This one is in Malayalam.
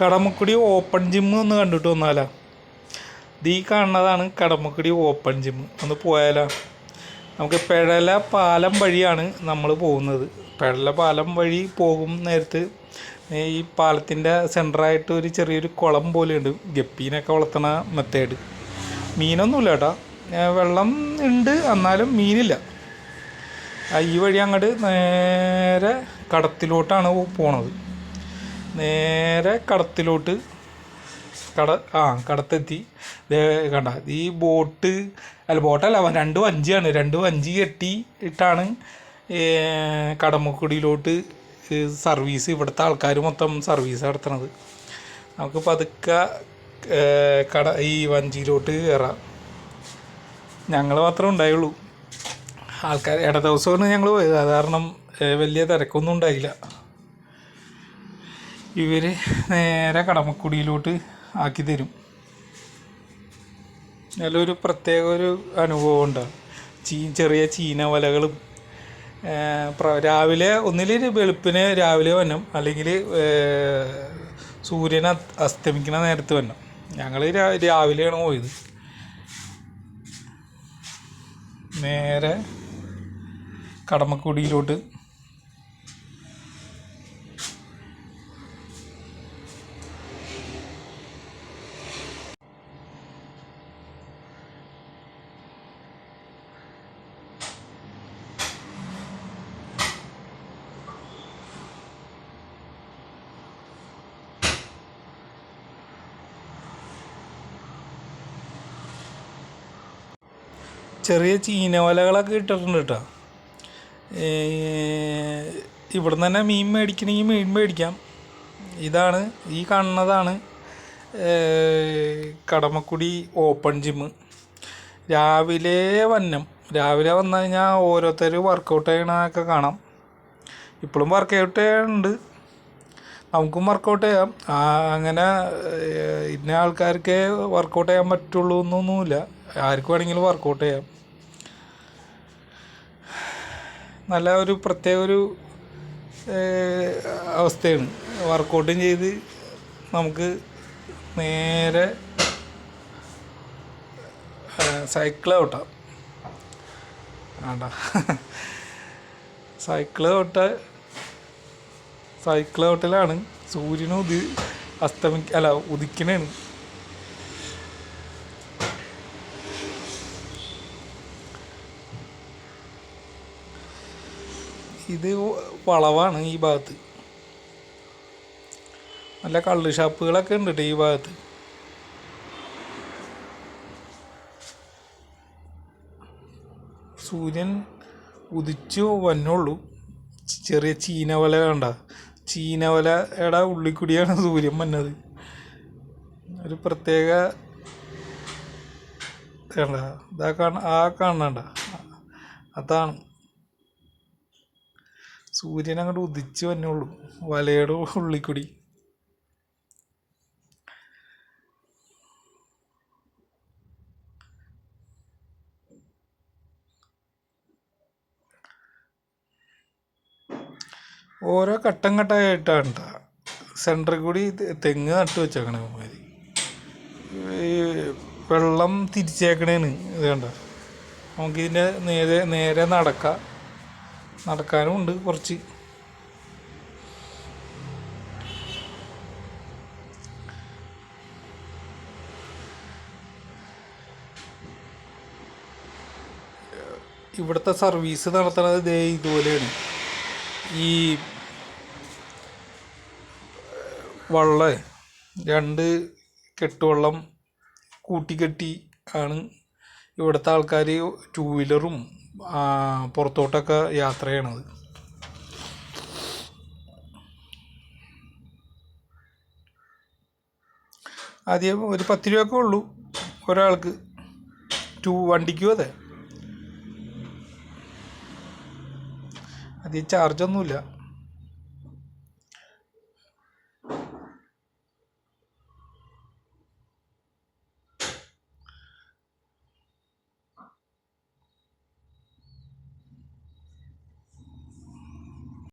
കടമക്കുടി ഓപ്പൺ ജിം ഒന്ന് കണ്ടിട്ട് വന്നാലാ? ദീ കാണുന്നതാണ് കടമക്കുടി ഓപ്പൺ ജിം ഒന്ന് പോയാലോ? നമുക്ക് പെഴല പാലം വഴിയാണ് നമ്മൾ പോകുന്നത്. പെഴല പാലം വഴി പോകും നേരത്ത് ഈ പാലത്തിന്റെ സെന്ററായിട്ട് ഒരു ചെറിയൊരു കുളം പോലെയുണ്ട്. ഗപ്പീനൊക്കെ വളർത്തണ മെത്തേഡ് മീനൊന്നുമില്ല കേട്ടോ വെള്ളം ഉണ്ട് എന്നാലും മീനില്ല. ഈ വഴി അങ്ങോട്ട് നേരെ കടത്തിലോട്ടാണ് പോണത്. നേരെ കടത്തിലോട്ട് കട ആ കടത്തെത്തി. കണ്ട ഈ ബോട്ട് അല്ല ബോട്ടല്ല രണ്ട് വഞ്ചിയാണ് രണ്ട് വഞ്ചി കെട്ടി ഇട്ടാണ് കടമക്കുടിയിലോട്ട് സർവീസ് ഇവിടുത്തെ ആൾക്കാർ മൊത്തം സർവീസ് നടത്തണത്. നമുക്ക് പതുക്ക കട ഈ വഞ്ചിയിലോട്ട് കയറാം ഞങ്ങൾ മാത്രമേ ഉണ്ടായുള്ളൂ. ആൾക്കാർ ഇട ദിവസമാണ് ഞങ്ങൾ പോയത്. അത് കാരണം വലിയ തിരക്കൊന്നും ഉണ്ടായില്ല. ഇവർ നേരെ കടമക്കുടിയിലോട്ട് ആക്കി തരും. നല്ലൊരു പ്രത്യേക ഒരു അനുഭവം ഉണ്ടാകും ചീ ചെറിയ ചീന വലകളും രാവിലെ ഒന്നിൽ വെളുപ്പിന് രാവിലെ വന്നും അല്ലെങ്കിൽ സൂര്യൻ അസ്തമിക്കുന്ന നേരത്ത് വന്നു. ഞങ്ങൾ രാവിലെയാണ് പോയത്. നേരെ കടമക്കുടിയിലോട്ട് ചെറിയ ചീനവലകളൊക്കെ ഇട്ടിട്ടുണ്ട് കേട്ടോ. ഇവിടെ തന്നെ മീൻ മേടിക്കണമെങ്കിൽ മീൻ മേടിക്കാം. ഇതാണ് ഈ കാണുന്നതാണ് കടമക്കുടി ഓപ്പൺ ജിമ്മ് രാവിലെ വന്നം. രാവിലെ വന്നു കഴിഞ്ഞാൽ ഓരോരുത്തർ വർക്കൗട്ട് ചെയ്യണതൊക്കെ കാണാം. ഇപ്പോഴും വർക്കൗട്ട് ചെയ്യാനുണ്ട്. നമുക്കും വർക്കൗട്ട് ചെയ്യാം. അങ്ങനെ ഇന്ന ആൾക്കാർക്ക് വർക്കൗട്ട് ചെയ്യാൻ പറ്റുള്ളൂ എന്നൊന്നുമില്ല. ആർക്ക് വേണമെങ്കിലും വർക്കൗട്ട് ചെയ്യാം. നല്ല ഒരു പ്രത്യേക ഒരു അവസ്ഥയാണ്. വർക്കൗട്ടും ചെയ്ത് നമുക്ക് നേരെ സൈക്കിൾ ഓട്ടാം വേണ്ട സൈക്കിൾ തൊട്ട സൈക്കിൾ ഹോട്ടലാണ് സൂര്യനും ഉദി അസ്തമിക്ക അല്ല ഉദിക്കണേണ്. ഇത് വളവാണ് ഈ ഭാഗത്ത്. നല്ല കള്ള് ഷാപ്പുകളൊക്കെ ഉണ്ട് കേട്ടോ ഈ ഭാഗത്ത്. സൂര്യൻ ഉദിച്ചു വന്നുള്ളൂ. ചെറിയ ചീനവല കണ്ട. ഏടാ ഉള്ളിക്കുടിയാണ് സൂര്യൻ വന്നത്. ഒരു പ്രത്യേക ഇതാ കാണ ആ കാണണ്ട. അതാണ്. സൂര്യൻ അങ്ങോട്ട് ഉദിച്ചു വന്നുള്ളൂ വലയുടെ ഉള്ളിൽ ഓരോ ഘട്ടം ഘട്ടമായിട്ടാണ് ട്ടാ. സെന്ററിൽ കൂടി തെങ്ങ് നട്ട് വെച്ചേക്കണേ മാതിരി ഈ വെള്ളം തിരിച്ചേക്കണേന്. ഇത് കണ്ട? നമുക്കിതിന്റെ നേരെ നേരെ നടക്കാം. നടക്കാനും ഉണ്ട് കുറച്ച്. ഇവിടുത്തെ സർവീസ് നടത്തുന്നത് ദേ ഇതുപോലെയാണ്. ഈ വള്ള രണ്ട് കെട്ടുവള്ളം കൂട്ടിക്കെട്ടി ആണ് ഇവിടുത്തെ ആൾക്കാർ ടൂ വീലറും പുറത്തോട്ടൊക്കെ യാത്ര ചെയ്യണത് ആദ്യം ഒരു പത്ത് രൂപയൊക്കെ ഉള്ളൂ ഒരാൾക്ക്. ടൂ വണ്ടിക്കും അതെ. അധികം ചാർജൊന്നുമില്ല